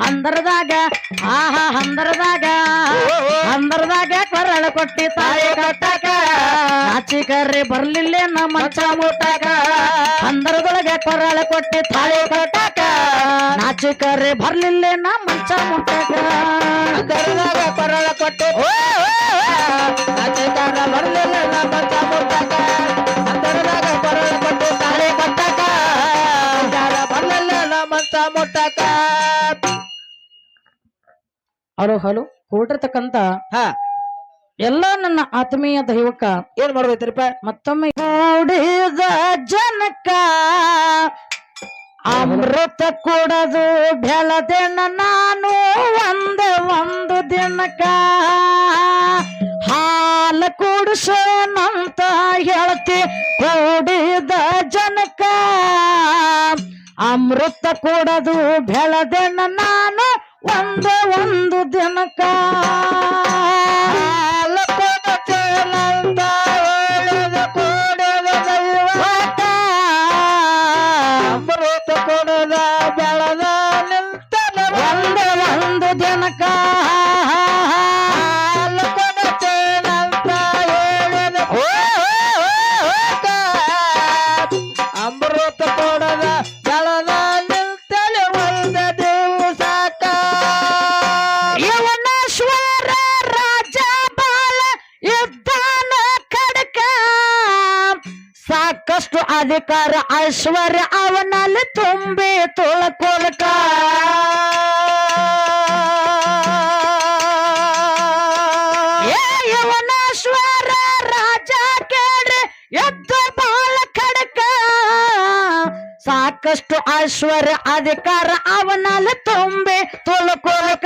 ಹಂದರದಾಗ, ಆಹಾ, ಹಂದರದಾಗ ಹಂದರದಾಗ ಕೊರಳು ಕೊಟ್ಟಿ ತಾಯಿ ಆಚಿ ಕರ್ರಿ ಬರ್ಲಿಲ್ಲ ನಮ್ಮ ಮಂಚ ಮುಟ್ಟಾಗ ಹಂದರದೊಳಗೆ ಕೊರಳ ಕೊಟ್ಟಿ ತಾಳಿ ಕಟ್ಟಕ. ನಾಚಿಕರ್ರಿ ಬರ್ಲಿಲ್ಲ ನಮ್ಮ ಮಂಚ ಮುಟ್ಟಕ. ಅಂತರದಾಗ ಕೊರಳ ಕೊಟ್ಟು ನಾಚಿಕಾರ ಬರ್ಲಿಲ್ಲ ನಮ್ಮ ಚಾಮುಂಡಕ ಅಂತರದಾಗ ಕೊರಳ ಕೊಟ್ಟಿ ತಾಳಿ ಕಟ್ಟಾಕ. ಬರ್ಲಿಲ್ಲ ನಮ್ಮ ಚಾಮುಂಡಕ ಹಲೋ ಹಲೋ ಕೂಡಿರ್ತಕ್ಕಂತ ಹ. ಎಲ್ಲ ನನ್ನ ಆತ್ಮೀಯ ದೈವಕ್ಕ ಏನ್ ಮಾಡ್ಬೇಕ್ರಿಪ್ಪ? ಮತ್ತೊಮ್ಮೆ ಕೂಡಿದ ಜನಕ ಅಮೃತ ಕೊಡದು ಬೆಳದೆನ ನಾನು ಒಂದು ಒಂದು ದಿನಕ ಹಾಲ ಕೂಡಿಸೋನಂತ ಹೇಳ್ತಿ ಕೂಡಿದ ಜನಕ ಅಮೃತ ಕೊಡದು ಬೆಳದೆನ ನಾನು ಒಂದು ಒಂದು ದಿನಕ ಹಾಲು ಸಾಕಷ್ಟು ಅಧಿಕಾರ, ಐಶ್ವರ್ಯ ಅವನಲ್ಲಿ ತುಂಬಿ ತುಳಕೊಳಕ. ಯವನೇಶ್ವರ ರಾಜ ಎದ್ದು ಬಾಳ ಸಾಕಷ್ಟು ಐಶ್ವರ್ಯ ಅಧಿಕಾರ ಅವನಲ್ಲಿ ತುಂಬೆ ತುಳಕೊಳಕ.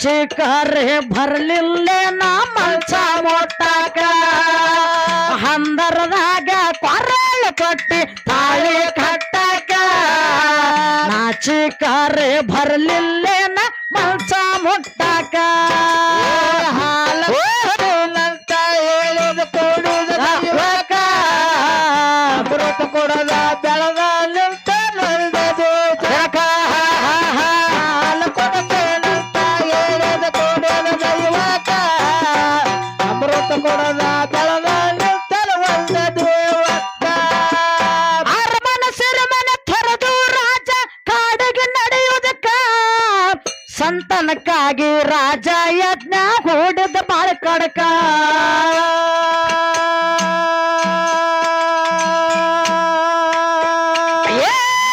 ನಾಚಿಕರೆ ಬರ್ಲಿಲ್ಲ ನಾ ಮಂಚ ಮುಟ್ಟಕ ಹಂದರದಾಗ ಕೊರಳ ಕೊಟ್ಟಿ ತಾಳಿ ಕಟ್ಟಕ ನಾಚಿಕರೆ ಬರ್ಲಿಲ್ಲ ನಾ ಮಂಚ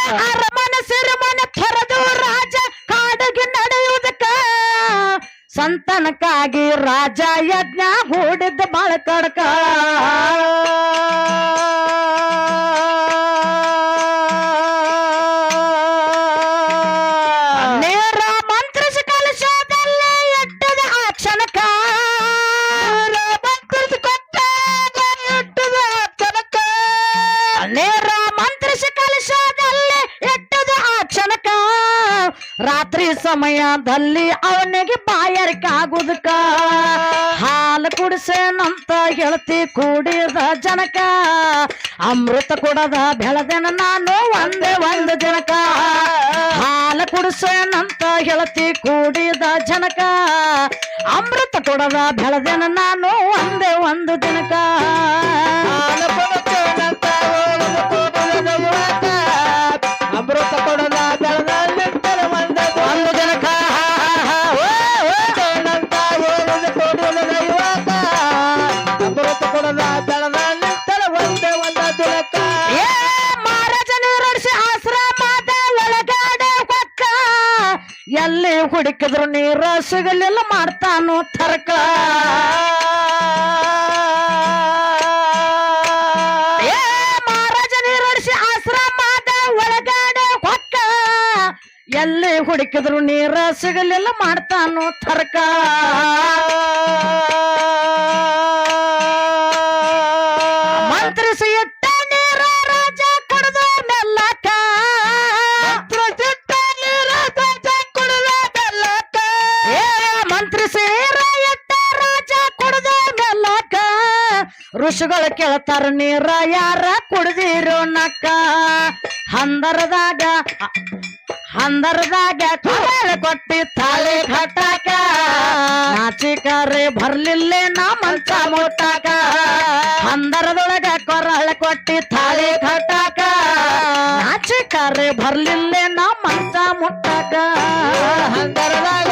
ಅರಮನೆ ಸಿರಮನ ತೊರೆದು ರಾಜ ಕಾಡಿಗೆ ನಡೆಯುವುದಕ್ಕ. ಸಂತನಕ್ಕಾಗಿ ರಾಜ ಯಜ್ಞ ಹೂಡಿದ್ದ ಬಾಳ ಕಡಕ. ಸಮಯದಲ್ಲಿ ಅವನಿಗೆ ಬಾಯಾರಿಕಾಗುದಕ್ಕ ಹಾಲು ಕುಡಿಸೇನಂತ ಹೇಳ್ತಿ ಕೂಡಿದ ಜನಕ. ಅಮೃತ ಕೊಡದ ಬೆಳೆದೆನ ನಾನು ಒಂದೇ ಒಂದು ಜನಕ. ಹಾಲು ಕುಡಿಸೇನಂತ ಹೇಳ್ತಿ ಕೂಡಿದ ಜನಕ. ಅಮೃತ ಕೊಡದ ಬೆಳೆದೆನ ನಾನು ಒಂದೇ ಒಂದು ದಿನಕ ಎಲ್ಲಿ ಹುಡುಕಿದ್ರು ನೀರ ಸಿಗಲಿಲ್ಲ ಮಾಡ್ತಾನು ತರ್ಕ. ಏ, ಮಹಾರಾಜ ನೀರಡಿಸಿ ಆಶ್ರಮದ ಒಳಗಡೆ ಹೊಕ್ಕ. ಎಲ್ಲಿ ಹುಡುಕಿದ್ರು ನೀರ ಸಿಗಲಿಲ್ಲ ಮಾಡ್ತಾನು ತರ್ಕ. ಋಷಿಗಳು ಕೇಳ್ತಾರ, ನೀರ ಯಾರ ಕುಡ್ದಿರೋ ನಕ್ಕ? ಹಂದರದಾಗ ಹಂದರದಾಗ ಕೊಟ್ಟಿ ತಾಳೆ ಕಟ್ಟಾಕ. ನಾಚಿಕಾರೆ ಬರ್ಲಿಲ್ಲ ನಾ ಮಂಚ ಮುಟ್ಟಾಕ. ಹಂದರದೊಳಗ ಕೊರಳ ಕೊಟ್ಟಿ ತಾಳೆ ಕಟ್ಟಾಕ. ನಾಚಿಕಾರೆ ಬರ್ಲಿಲ್ಲ ನಾ ಮಂಚ ಮುಟ್ಟಾಕ. ಹಂದರದಾಗ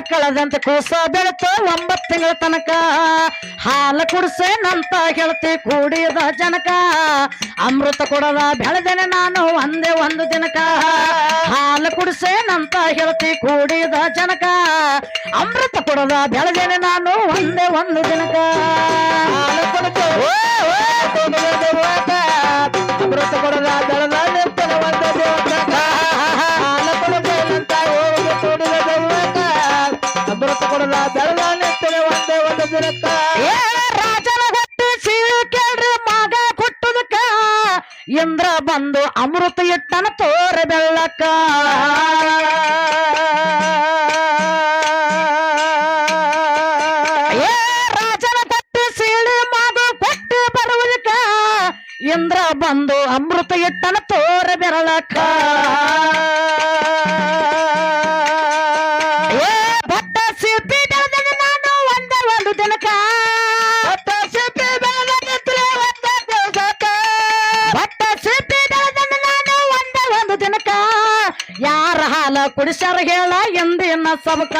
ಕಳೆದಂತ ಕೂಸ ಬೆಳೆತು ಒಂಬತ್ತು ತಿಂಗಳ ತನಕ. ಹಾಲು ಕುಡಿಸೇನಂತ ಹೇಳ್ತಿ ಕೂಡಿದ ಜನಕ. ಅಮೃತ ಕೊಡದ ಬೆಳೆದೇನೆ ನಾನು ಒಂದೇ ಒಂದು ದಿನಕ. ಹಾಲು ಕುಡಿಸೇನಂತ ಹೇಳ್ತಿ ಕೂಡಿದ ಜನಕ. ಅಮೃತ ಕೊಡದ ಬೆಳೆದೇನೆ ನಾನು ಒಂದೇ ಒಂದು ದಿನಕ. ಇಂದ್ರ ಬಂದು ಅಮೃತ ಇಟ್ಟನ ತೋರ ಬೆಳ್ಳಕ್ಕ ಏ ರಾಜನ ಪಟ್ಟಿ ಸೀಳಿ ಮಗ ಕೊಟ್ಟು ಬರುವುದಕ್ಕ. ಇಂದ್ರ ಬಂದು ಅಮೃತ ಇಟ್ಟನ ತೋರ ಬೆರಳಕ್ಕ ಹಾಲ ಕುಡಿಸ್ಯಾರ ಹೇಳ ಎಂದಿನ ಸಬಕ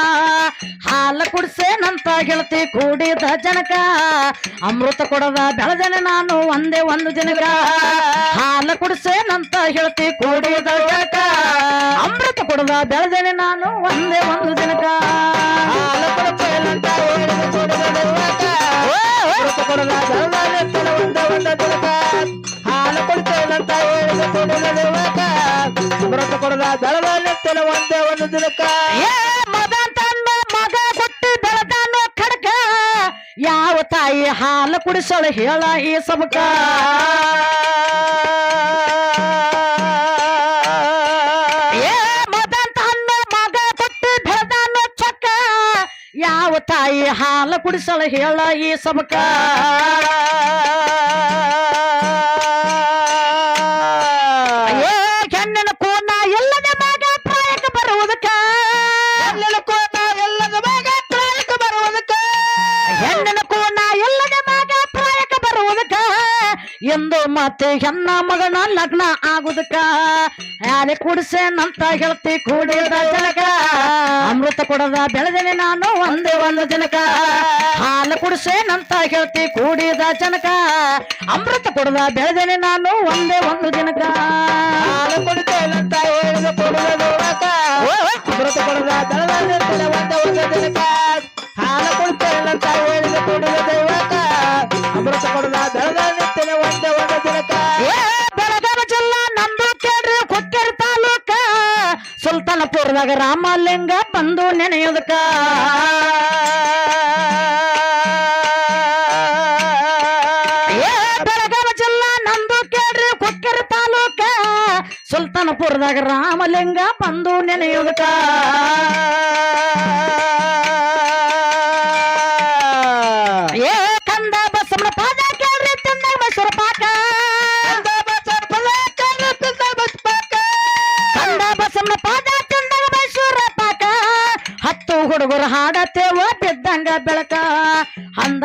ಹಾಲ ಕುಡಿಸೇನಂತ ಗೆಳತಿ ಕೂಡಿದ ಜನಕ. ಅಮೃತ ಕೊಡದ ಬೆಳೆದನೆ ನಾನು ಒಂದೇ ಒಂದು ದಿನಕ ಹಾಲ ಕುಡಿಸೇನಂತ ಹೇಳ್ತಿ ಕೂಡಿದ ಜನಕ. ಅಮೃತ ಕೊಡದ ಬೆಳೆದನೆ ನಾನು ಒಂದೇ ಒಂದು ದಿನಕ ಹಾಲು ಕೊಡುತ್ತೆ ಅಂತ ಹೇಳಿದ ಕೊಡುವ ದೇವಕ ಅಮೃತ ಕೊಡದ ಬೆಳೆದ ಬೆಳೆದ ನಿಂತನ ಒಂದೇ ಒಂದು ದಿನಕ್ಕ. ಏ ಮದ ಮಗ ಹುಟ್ಟಿ ಬೆಳೆದಾನು ಖಡ್ಕ. ಯಾವ ತಾಯಿ ಹಾಲು ಕುಡಿಸಳು ಹೇಳ ಈ ಸಬಕ? ಏ ಮದ ತನ್ನ ಮಗ ಹುಟ್ಟಿ ಬೆಳೆದಾನು ಚಕ್ಕ. ಯಾವ ತಾಯಿ ಹಾಲು ಕುಡಿಸಳು ಹೇಳ ಈ ಸಬಕ? ಎಂದು ಮತ್ತೆ ಹೆಣ್ಣ ಮಗನ ಲಗ್ನ ಆಗುದಕ್ಕ. ಯಾರೆ ಕುಡಿಸೇನಂತ ಹೇಳ್ತಿ ಕೂಡಿದ ಜನಕ. ಅಮೃತ ಕೊಡದ ಬೆಳೆದೇನೆ ನಾನು ಒಂದೇ ಒಂದು ಜನಕ. ಹಾಲು ಕುಡಿಸೇನಂತ ಹೇಳ್ತಿ ಕೂಡಿದ ಜನಕ. ಅಮೃತ ಕೊಡದ ಬೆಳೆದೇನೆ ನಾನು ಒಂದೇ ಒಂದು ಜನಕ. ಹಾಲು ಕೊಡುತ್ತೇನಂತ ಹೇಳಿದ ಕೊಡದ ಅಮೃತ ಕೊಡದ ಬೆಳೆದ ಒಂದೇ ಒಂದು ದಿನಕ ಸುಲ್ತಾನಪುರದಾಗ ರಾಮಲಿಂಗ ಬಂದು ನೆನೆಯೋದಕ್ಕ. ಬೆಳಗಾವಿ ಜಿಲ್ಲಾ ನಂದು ಕೇಳ್ರಿ ಕೊಕ್ಕೇರಿ ತಾಲೂಕ. ಸುಲ್ತಾನಪುರದಾಗ ರಾಮಲಿಂಗ ಬಂದು ನೆನೆಯುದಕ್ಕ. ಬೆಳಕ ಅಂದ